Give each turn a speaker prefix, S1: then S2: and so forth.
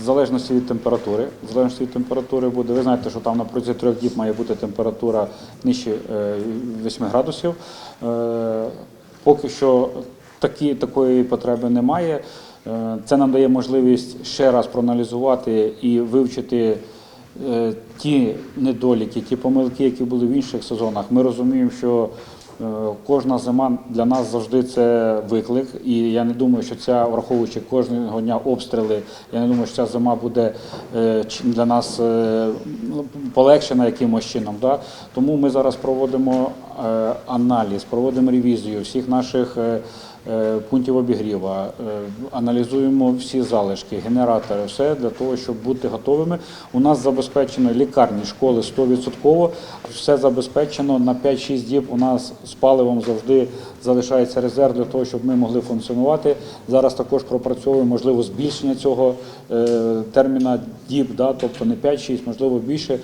S1: В залежності від температури. В залежності від температури буде. Ви знаєте, що там на протязі трьох діб має бути температура нижче е, 8 градусів. Е, Поки що такі, такої потреби немає. Е, Це нам дає можливість ще раз проаналізувати і вивчити е, ті недоліки, ті помилки, які були в інших сезонах. Ми розуміємо, що е, кожна зима для нас завжди це виклик, і я не думаю, що ця, враховуючи кожного дня обстріли, я не думаю, що ця зима буде е, для нас е, ну, полегшена якимось чином. Да? Тому ми зараз проводимо е, аналіз, проводимо ревізію всіх наших. е, е, Пунктів обігріва, е, аналізуємо всі залишки, генератори, все для того, щоб бути готовими. У нас забезпечено лікарні, школи 100%, все забезпечено на 5-6 діб. У нас з паливом завжди залишається резерв для того, щоб ми могли функціонувати. Зараз також пропрацьовуємо можливо збільшення цього е, терміна діб, да, тобто не 5-6, можливо більше.